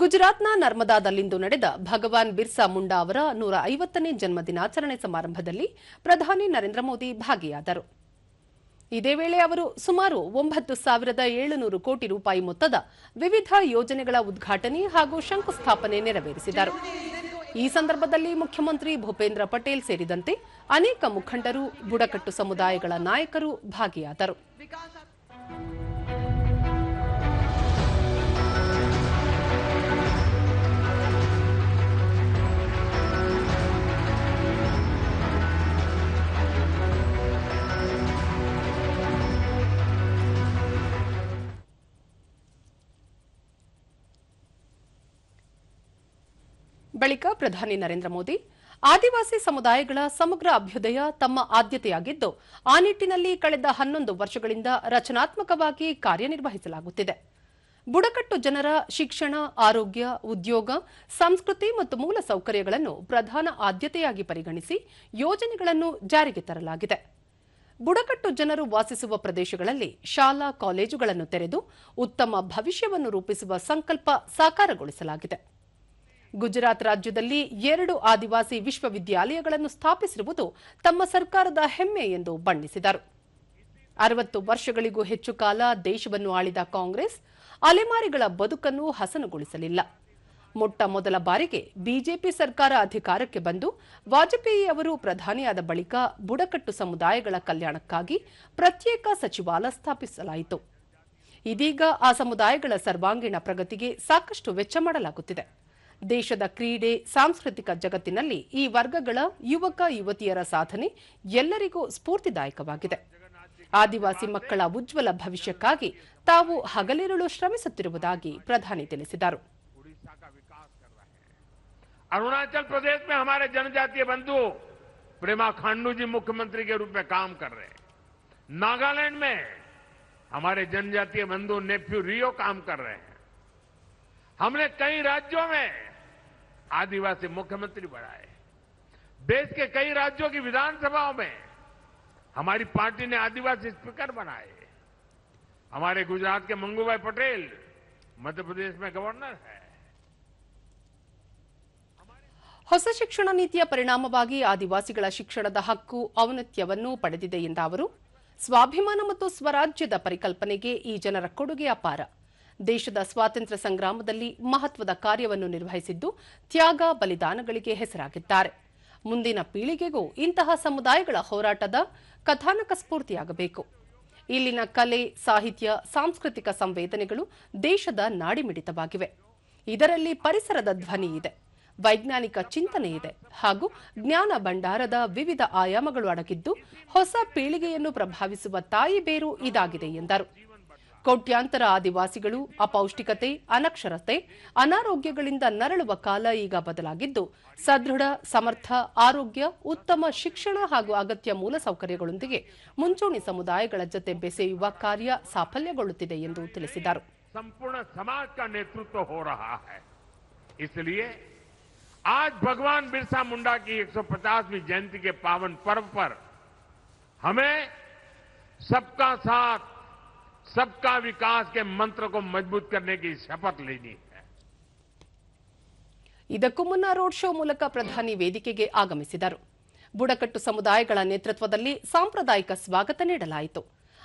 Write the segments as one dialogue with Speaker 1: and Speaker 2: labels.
Speaker 1: ಗುಜರಾತ್ನ ನರ್ಮದಾದಲ್ಲಿಂದು ನಡೆದ ಭಗವಾನ್ ಬಿರ್ಸಾ ಮುಂಡಾ ಅವರ ನೂರ ಐವತ್ತನೇ ಜನ್ಮ ದಿನಾಚರಣೆ ಸಮಾರಂಭದಲ್ಲಿ ಪ್ರಧಾನಿ ನರೇಂದ್ರ ಮೋದಿ ಭಾಗಿಯಾದರು. ಇದೇ ವೇಳೆ ಅವರು ಸುಮಾರು ಒಂಬತ್ತು ಸಾವಿರದ ಏಳುನೂರು ಕೋಟಿ ರೂಪಾಯಿ ಮೊತ್ತದ ವಿವಿಧ ಯೋಜನೆಗಳ ಉದ್ಘಾಟನೆ ಹಾಗೂ ಶಂಕುಸ್ಥಾಪನೆ ನೆರವೇರಿಸಿದರು. ಈ ಸಂದರ್ಭದಲ್ಲಿ ಮುಖ್ಯಮಂತ್ರಿ ಭೂಪೇಂದ್ರ ಪಟೇಲ್ ಸೇರಿದಂತೆ ಅನೇಕ ಮುಖಂಡರು ಬುಡಕಟ್ಟು ಸಮುದಾಯಗಳ ನಾಯಕರು ಭಾಗಿಯಾದರು. ಬಳಿಕ ಪ್ರಧಾನಿ ನರೇಂದ್ರ ಮೋದಿ, ಆದಿವಾಸಿ ಸಮುದಾಯಗಳ ಸಮಗ್ರ ಅಭ್ಯುದಯ ತಮ್ಮ ಆದ್ಯತೆಯಾಗಿದ್ದು, ಆ ನಿಟ್ಟಿನಲ್ಲಿ ಕಳೆದ ಹನ್ನೊಂದು ವರ್ಷಗಳಿಂದ ರಚನಾತ್ಮಕವಾಗಿ ಕಾರ್ಯನಿರ್ವಹಿಸಲಾಗುತ್ತಿದೆ. ಬುಡಕಟ್ಟು ಜನರ ಶಿಕ್ಷಣ, ಆರೋಗ್ಯ, ಉದ್ಯೋಗ, ಸಂಸ್ಕೃತಿ ಮತ್ತು ಮೂಲ ಸೌಕರ್ಯಗಳನ್ನು ಪ್ರಧಾನ ಆದ್ಯತೆಯಾಗಿ ಪರಿಗಣಿಸಿ ಯೋಜನೆಗಳನ್ನು ಜಾರಿಗೆ ತರಲಾಗಿದೆ. ಬುಡಕಟ್ಟು ಜನರು ವಾಸಿಸುವ ಪ್ರದೇಶಗಳಲ್ಲಿ ಶಾಲಾ, ಕಾಲೇಜುಗಳನ್ನು ತೆರೆದು ಉತ್ತಮ ಭವಿಷ್ಯವನ್ನು ರೂಪಿಸುವ ಸಂಕಲ್ಪ ಸಾಕಾರಗೊಳಿಸಲಾಗಿದೆ. ಗುಜರಾತ್ ರಾಜ್ಯದಲ್ಲಿ ಎರಡು ಆದಿವಾಸಿ ವಿಶ್ವವಿದ್ಯಾಲಯಗಳನ್ನು ಸ್ಥಾಪಿಸಿರುವುದು ತಮ್ಮ ಸರ್ಕಾರದ ಹೆಮ್ಮೆ ಎಂದು ಬಣ್ಣಿಸಿದರು. ಅರವತ್ತು ವರ್ಷಗಳಿಗೂ ಹೆಚ್ಚು ಕಾಲ ದೇಶವನ್ನು ಆಳಿದ ಕಾಂಗ್ರೆಸ್ ಅಲೆಮಾರಿಗಳ ಬದುಕನ್ನು ಹಸನುಗೊಳಿಸಲಿಲ್ಲ. ಮೊಟ್ಟ ಮೊದಲ ಬಾರಿಗೆ ಬಿಜೆಪಿ ಸರ್ಕಾರ ಅಧಿಕಾರಕ್ಕೆ ಬಂದು ವಾಜಪೇಯಿ ಅವರು ಪ್ರಧಾನಿಯಾದ ಬಳಿಕ ಬುಡಕಟ್ಟು ಸಮುದಾಯಗಳ ಕಲ್ಯಾಣಕ್ಕಾಗಿ ಪ್ರತ್ಯೇಕ ಸಚಿವಾಲಯ ಸ್ಥಾಪಿಸಲಾಯಿತು. ಇದೀಗ ಆ ಸಮುದಾಯಗಳ ಸರ್ವಾಂಗೀಣ ಪ್ರಗತಿಗೆ ಸಾಕಷ್ಟು ವೆಚ್ಚ ಮಾಡಲಾಗುತ್ತಿದೆ. ದೇಶದ ಕ್ರೀಡೆ ಸಾಂಸ್ಕೃತಿಕ ಜಗತ್ತಿನಲ್ಲಿ ಈ ವರ್ಗಗಳ ಯುವಕ ಯುವತಿಯರ ಸಾಧನೆ ಎಲ್ಲರಿಗೂ ಸ್ಫೂರ್ತಿದಾಯಕವಾಗಿದೆ ಆದಿವಾಸಿ ಮಕ್ಕಳ ಉಜ್ವಲ ಭವಿಷ್ಯಕ್ಕಾಗಿ ತಾವು ಹಗಲಿರುಳು ಶ್ರಮಿಸುತ್ತಿರುವುದಾಗಿ ಪ್ರಧಾನಿ ತಿಳಿಸಿದರು
Speaker 2: उड़ीसा का विकास कर रहे हैं अरुणाचल प्रदेश में हमारे जनजातीय बंधु प्रेमा खांडू जी मुख्यमंत्री के रूप में काम कर रहे हैं नागालैंड में हमारे जनजातीय बंधु नेफ्यू रियो काम कर रहे हैं हमने कई राज्यों में आदिवासी मुख्यमंत्री बनाए देश के कई राज्यों की विधानसभाओं में हमारी पार्टी ने आदिवासी स्पीकर बनाए हमारे गुजरात के मंगूभाई पटेल मध्य प्रदेश में गवर्नर है
Speaker 1: ಹೊಸ ಶಿಕ್ಷಣ ನೀತಿಯ ಪರಿಣಾಮವಾಗಿ ಆದಿವಾಸಿಗಳ ಶಿಕ್ಷಣದ ಹಕ್ಕು ಔನ್ನತ್ಯವನ್ನು ಪಡೆದಿದೆ ಎಂದ ಅವರು ಸ್ವಾಭಿಮಾನ ಮತ್ತು ಸ್ವರಾಜ್ಯದ ಪರಿಕಲ್ಪನೆಗೆ ಈ ಜನರ ಕೊಡುಗೆ ಅಪಾರ ದೇಶದ ಸ್ವಾತಂತ್ರ್ಯ ಸಂಗ್ರಾಮದಲ್ಲಿ ಮಹತ್ವದ ಕಾರ್ಯವನ್ನು ನಿರ್ವಹಿಸಿದ್ದು ತ್ಯಾಗ ಬಲಿದಾನಗಳಿಗೆ ಹೆಸರಾಗಿದ್ದಾರೆ. ಮುಂದಿನ ಪೀಳಿಗೆಗೂ ಇಂತಹ ಸಮುದಾಯಗಳ ಹೋರಾಟದ ಕಥಾನಕ ಸ್ಫೂರ್ತಿಯಾಗಬೇಕು. ಇಲ್ಲಿನ ಕಲೆ, ಸಾಹಿತ್ಯ, ಸಾಂಸ್ಕೃತಿಕ ಸಂವೇದನೆಗಳು ದೇಶದ ನಾಡಿಮಿಡಿತವಾಗಿವೆ. ಇದರಲ್ಲಿ ಪರಿಸರದ ಧ್ವನಿ ಇದೆ, ವೈಜ್ಞಾನಿಕ ಚಿಂತನೆ ಇದೆ ಹಾಗೂ ಜ್ಞಾನ ಭಂಡಾರದ ವಿವಿಧ ಆಯಾಮಗಳು ಅಡಗಿದ್ದು ಹೊಸ ಪೀಳಿಗೆಯನ್ನು ಪ್ರಭಾವಿಸುವ ತಾಯಿ ಬೇರು ಇದಾಗಿದೆ ಎಂದರು. ಕೋಟ್ಯಾಂತರ ಆದಿವಾಸಿಗಳು ಅಪೌಷ್ಟಿಕತೆ ಅನಕ್ಷರತೆ ಅನಾರೋಗ್ಯಗಳಿಂದ ನರಳುವ ಕಾಲ ಈಗ ಬದಲಾಗಿದ್ದು ಸದೃಢ ಸಮರ್ಥ ಆರೋಗ್ಯ ಉತ್ತಮ ಶಿಕ್ಷಣ ಹಾಗೂ ಅಗತ್ಯ ಮೂಲಸೌಕರ್ಯಗಳೊಂದಿಗೆ ಮುಂಚೂಣಿ ಸಮುದಾಯಗಳ ಜತೆ ಬೆಸೆಯುವ ಕಾರ್ಯ ಸಾಫಲ್ಯಗೊಳ್ಳುತ್ತಿದೆ ಎಂದು ತಿಳಿಸಿದರು
Speaker 2: संपूर्ण समाज का नेतृत्व हो रहा है इसलिए आज भगवान बिरसा मुंडा की 150वीं जयंती के पावन पर्व पर हमें सबका साथ सबका विकास के मंत्र को मजबूत करने की शपथ लेनी है
Speaker 1: ಇದಕ್ಕೂ ಮುನ್ನ ರೋಡ್ ಶೋ ಮೂಲಕ ಪ್ರಧಾನಿ ವೇದಿಕೆಗೆ ಆಗಮಿಸಿದರು ಬುಡಕಟ್ಟು ಸಮುದಾಯಗಳ ನೇತೃತ್ವದಲ್ಲಿ ಸಾಂಪ್ರದಾಯಿಕ ಸ್ವಾಗತ ನೀಡಲಾಯಿತು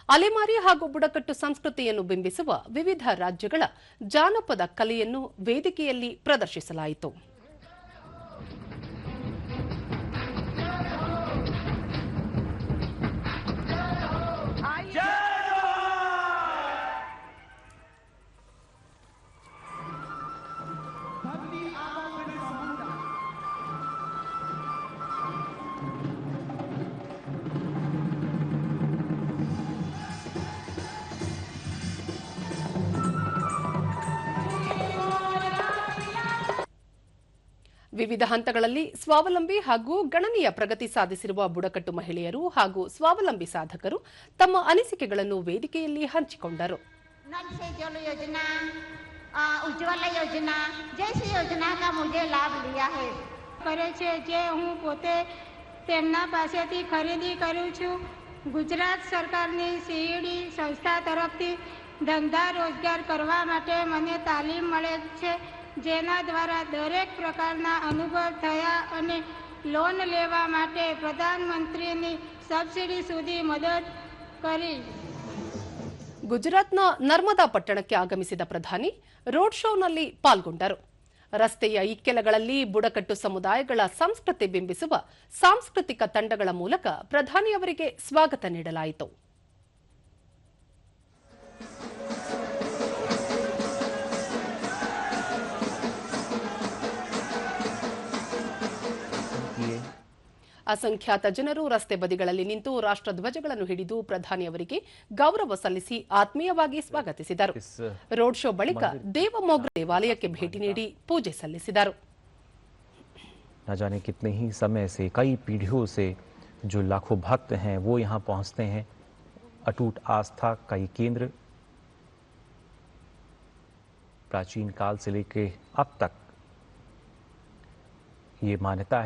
Speaker 1: ಅಲೆಮಾರಿ ಹಾಗೂ ಬುಡಕಟ್ಟು ಸಂಸ್ಕೃತಿಯನ್ನು ಬಿಂಬಿಸುವ ವಿವಿಧ ರಾಜ್ಯಗಳ ಜಾನಪದ ಕಲೆಯನ್ನು ವೇದಿಕೆಯಲ್ಲಿ ಪ್ರದರ್ಶಿಸಲಾಯಿತು ವಿವಿಧ ಹಂತಗಳಲ್ಲಿ ಸ್ವಾವಲಂಬಿ ಹಾಗೂ ಗಣನೀಯ ಪ್ರಗತಿ ಸಾಧಿಸಿರುವ ಬುಡಕಟ್ಟು ಮಹಿಳೆಯರು ಹಾಗೂ ಸ್ವಾವಲಂಬಿ ಸಾಧಕರು ತಮ್ಮ ಅನಿಸಿಕೆಗಳನ್ನು ವೇದಿಕೆಯಲ್ಲಿ ಹಂಚಿಕೊಂಡರು.
Speaker 3: ઉજ્જવલ યોજના જૈસ યોજના કા મુજે લાભ લિયા હે
Speaker 4: કરે છે જે હું પોતે તેમના પાસેથી ખરીદી કરું છું ગુજરાત સરકારની સીઈડી સંસ્થા તરફથી ધંધા રોજગાર કરવા માટે મને તાલીમ મળે છે જેના દ્વારા દરેક પ્રકારના અનુભવ થયા અને લોન લેવા માટે પ્રધાનમંત્રીની ಸಬ್ಸಿಡಿ સુધી ಮದತ್ કરી
Speaker 1: ಗುಜರಾತ್ನ ನರ್ಮದಾ ಪಟ್ಟಣಕ್ಕೆ ಆಗಮಿಸಿದ ಪ್ರಧಾನಿ ರೋಡ್ ಶೋನಲ್ಲಿ ಪಾಲ್ಗೊಂಡರು ರಸ್ತೆಯ ಇಕ್ಕೆಲಗಳಲ್ಲಿ ಬುಡಕಟ್ಟು ಸಮುದಾಯಗಳ ಸಂಸ್ಕೃತಿ ಬಿಂಬಿಸುವ ಸಾಂಸ್ಕೃತಿಕ ತಂಡಗಳ ಮೂಲಕ ಪ್ರಧಾನಿಯವರಿಗೆ ಸ್ವಾಗತ ನೀಡಲಾಯಿತು ಅಸಂಖ್ಯಾತ ಜನರು ರಸ್ತೆ ಬದಿಗಳಲ್ಲಿ ನಿಂತು ರಾಷ್ಟ್ರಧ್ವಜಗಳನ್ನು ಹಿಡಿದು ಪ್ರಧಾನಿಯವರಿಗೆ ಗೌರವ ಸಲ್ಲಿಸಿ ಆತ್ಮೀಯವಾಗಿ ಸ್ವಾಗತಿಸಿದರು
Speaker 5: इस
Speaker 1: ರೋಡ್ ಶೋ ಬಳಿಕ ದೇವಮೋಗ್ರ ದೇವಾಲಯಕ್ಕೆ ಭೇಟಿ ನೀಡಿ ಪೂಜೆ ಸಲ್ಲಿಸಿದರು
Speaker 5: न जाने कितने ही समय से कई पीढ़ियों से जो लाखों भक्त हैं वो यहाँ पहुँचते हैं अटूट आस्था का ये केंद्र प्राचीन काल से लेकर अब तक ये मान्यता है